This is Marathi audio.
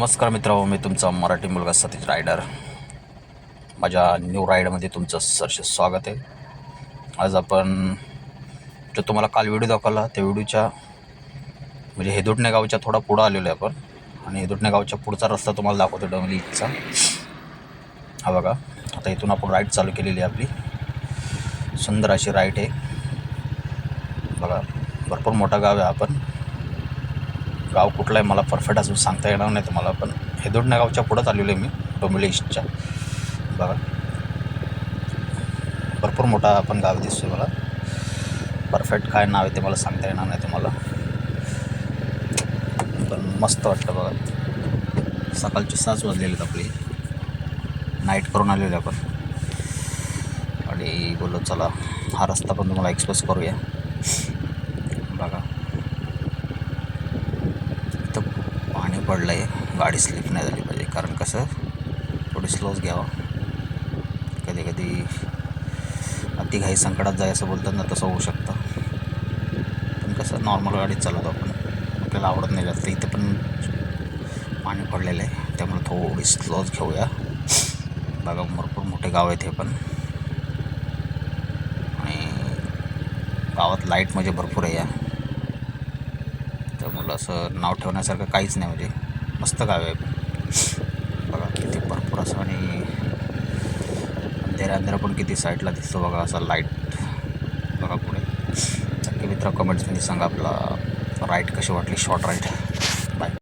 नमस्कार मित्र मी तुमचा मराठी मुलगा सतीश रायडर. माझ्या न्यू राईडमध्ये तुमचं सरसे स्वागत आहे. आज आपण जो तुम्हाला काल व्हिडिओ दाखवला त्या व्हिडिओच्या म्हणजे हेदुटणे गावच्या थोडा पुढं आलेलो आहे आपण. आणि हेदुटणे गावच्या पुढचा रस्ता तुम्हाला दाखवतो डोंगलीचा हा बघा आता इथून आपण राईड चालू केलेली आहे आपली. सुंदर अशी राईड आहे. बघा भरपूर मोठा गाव आहे आपण. गाव कुठलं आहे मला परफेक्ट अजून सांगता येणार नाही तुम्हाला पण हेदोडण्या गावच्या पुढंच आलेलो आहे मी डोंबिवली ईस्टच्या बघा. भरपूर मोठा आपण गाव दिसतो मला परफेक्ट काय नाव आहे ते मला सांगता येणार नाही तुम्हाला. पण मस्त वाटतं बघा. सकाळचे सात वाजलेले आहेत आपली. नाईट करून आलेले आपण. आणि बोललो चला हा रस्ता पण तुम्हाला एक्सप्रेस करूया बघा इथं पाणी पडलं आहे गाडी स्लिप नाही झाली पाहिजे. कारण कसं थोडी स्लोच घ्यावा. कधी कधी अति घाई संकटात जाय असं बोलतात ना तसं होऊ शकतं. पण कसं नॉर्मल गाडीत चालवतो आपण. आपल्याला आवडत नाही जास्त. इथं पण पाणी पडलेलं आहे. त्यामुळे थोडी स्लोच घेऊया. बघा भरपूर मोठे गाव आहेत ते पण. आणि गावात लाइट म्हणजे भरपूर आहे या. आपलं असं नाव ठेवण्यासारखं काहीच नाही म्हणजे मस्त गाव आहे. बघा किती भरपूर असं आणि अंधेरा अंधेरा पण किती साईडला दिसतो बघा असा लाइट बघा पुढे. नक्की मित्र कमेंट्समध्ये सांगा आपला राईट कशी वाटली शॉर्ट राईट